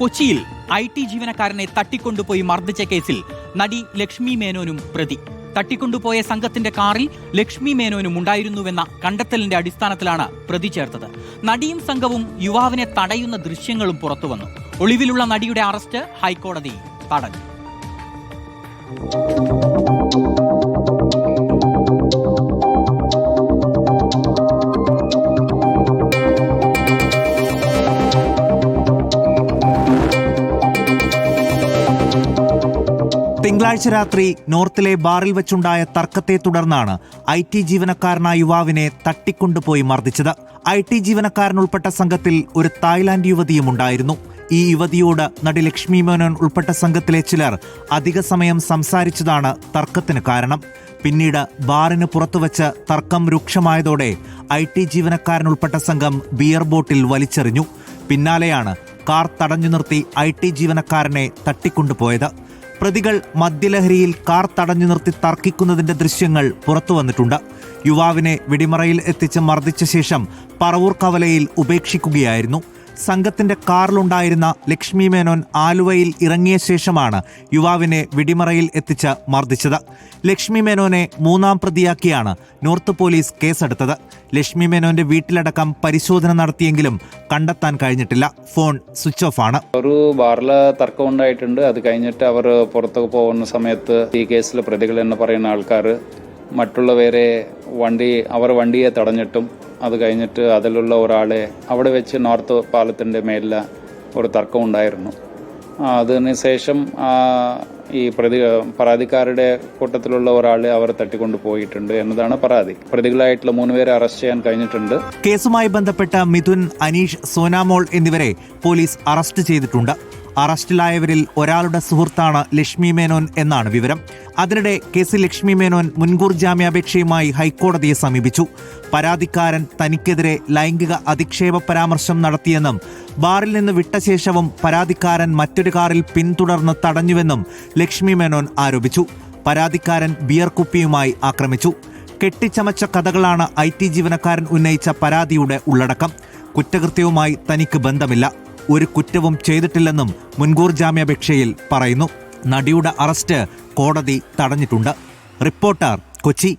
കൊച്ചിയിൽ I T ജീവനക്കാരനെ തട്ടിക്കൊണ്ടുപോയി മർദ്ദിച്ച കേസിൽ നടി ലക്ഷ്മി മേനോനും പ്രതി. തട്ടിക്കൊണ്ടുപോയ സംഘത്തിന്റെ കാറിൽ ലക്ഷ്മി മേനോനും ഉണ്ടായിരുന്നുവെന്ന കണ്ടെത്തലിന്റെ അടിസ്ഥാനത്തിലാണ് പ്രതി ചേർത്തത്. നടിയും സംഘവും യുവാവിനെ തടയുന്ന ദൃശ്യങ്ങളും പുറത്തുവന്നു. ഒളിവിലുള്ള നടിയുടെ അറസ്റ്റ് ഹൈക്കോടതി തടഞ്ഞു. തിങ്കളാഴ്ച രാത്രി നോർത്തിലെ ബാറിൽ വെച്ചുണ്ടായ തർക്കത്തെ തുടർന്നാണ് ഐ ടി ജീവനക്കാരനായ യുവാവിനെ തട്ടിക്കൊണ്ടുപോയി മർദ്ദിച്ചത്. ഐ ടി ജീവനക്കാരനുൾപ്പെട്ട സംഘത്തിൽ ഒരു തായ്ലാന്റ് യുവതിയും ഉണ്ടായിരുന്നു. ഈ യുവതിയോട് നടി ലക്ഷ്മി മേനോൻ ഉൾപ്പെട്ട സംഘത്തിലെ ചിലർ അധിക സമയം സംസാരിച്ചതാണ് തർക്കത്തിന് കാരണം. പിന്നീട് ബാറിന് പുറത്തുവച്ച് തർക്കം രൂക്ഷമായതോടെ ഐ ടി ജീവനക്കാരനുൾപ്പെട്ട സംഘം ബിയർ ബോട്ടിൽ വലിച്ചെറിഞ്ഞു. പിന്നാലെയാണ് കാർ തടഞ്ഞു നിർത്തി ഐ ടി ജീവനക്കാരനെ തട്ടിക്കൊണ്ടുപോയത്. പ്രതികൾ മദ്യലഹരിയിൽ കാർ തടഞ്ഞു നിർത്തി തർക്കിക്കുന്നതിന്റെ ദൃശ്യങ്ങൾ പുറത്തു വന്നിട്ടുണ്ട്. യുവാവിനെ വെടിമറയിൽ എത്തിച്ച് മർദ്ദിച്ച ശേഷം പറവൂർ കവലയിൽ ഉപേക്ഷിക്കുകയായിരുന്നു. സംഘത്തിന്റെ കാറിലുണ്ടായിരുന്ന ലക്ഷ്മി മേനോൻ ആലുവയിൽ ഇറങ്ങിയ ശേഷമാണ് യുവാവിനെ വെടിമറയിൽ എത്തിച്ച് മർദ്ദിച്ചത്. ലക്ഷ്മി മേനോനെ മൂന്നാം പ്രതിയാക്കിയാണ് നോർത്ത് പോലീസ് കേസെടുത്തത്. ലക്ഷ്മി മേനോന്റെ വീട്ടിലടക്കം പരിശോധന നടത്തിയെങ്കിലും കണ്ടെത്താൻ കഴിഞ്ഞിട്ടില്ല. ഫോൺ സ്വിച്ച് ഓഫ് ആണ്. ഒരു ബാറിൽ തർക്കം ഉണ്ടായിട്ടുണ്ട്. അത് കഴിഞ്ഞിട്ട് അവർ പുറത്തു പോകുന്ന സമയത്ത് ഈ കേസിൽ പ്രതികൾ എന്ന് പറയുന്ന ആൾക്കാർ മറ്റുള്ളവരെ വണ്ടി അവർ വണ്ടിയെ തടഞ്ഞിട്ടും അത് കഴിഞ്ഞിട്ട് അതിലുള്ള ഒരാളെ അവിടെ വെച്ച് നോർത്ത് പാലത്തിന്റെ മേലിൽ ഒരു തർക്കം ഉണ്ടായിരുന്നു. ആ, അതിന് ശേഷം ഈ പ്രതി പരാതിക്കാരുടെ കൂട്ടത്തിലുള്ള ഒരാളെ അവർ തട്ടിക്കൊണ്ട് പോയിട്ടുണ്ട് എന്നതാണ് പരാതി. പ്രതികളായിട്ടുള്ള മൂന്നുപേരെ അറസ്റ്റ് ചെയ്യാൻ കഴിഞ്ഞിട്ടുണ്ട്. കേസുമായി ബന്ധപ്പെട്ട മിഥുൻ അനീഷ് സോനാമോൾ എന്നിവരെ പോലീസ് അറസ്റ്റ് ചെയ്തിട്ടുണ്ട്. അറസ്റ്റിലായവരിൽ ഒരാളുടെ സുഹൃത്താണ് ലക്ഷ്മി മേനോൻ എന്നാണ് വിവരം. അതിനിടെ കേസിൽ ലക്ഷ്മി മേനോൻ മുൻകൂർ ജാമ്യാപേക്ഷയുമായി ഹൈക്കോടതിയെ സമീപിച്ചു. പരാതിക്കാരൻ തനിക്കെതിരെ ലൈംഗിക അധിക്ഷേപ പരാമർശം നടത്തിയെന്നും ബാറിൽ നിന്ന് വിട്ട ശേഷവും പരാതിക്കാരൻ മറ്റൊരു കാറിൽ പിന്തുടർന്ന് തടഞ്ഞുവെന്നും ലക്ഷ്മി മേനോൻ ആരോപിച്ചു. പരാതിക്കാരൻ ബിയർ കുപ്പിയുമായി ആക്രമിച്ചു. കെട്ടിച്ചമച്ച കഥകളാണ് ഐ ടി ജീവനക്കാരൻ ഉന്നയിച്ച പരാതിയുടെ ഉള്ളടക്കം. കുറ്റകൃത്യവുമായി തനിക്ക് ബന്ധമില്ല. ഒരു കുറ്റവും ചെയ്തിട്ടില്ലെന്നും മുൻകൂർ ജാമ്യാപേക്ഷയിൽ പറയുന്നു. നടിയുടെ അറസ്റ്റ് കോടതി തടഞ്ഞിട്ടുണ്ട്. റിപ്പോർട്ടർ കൊച്ചി.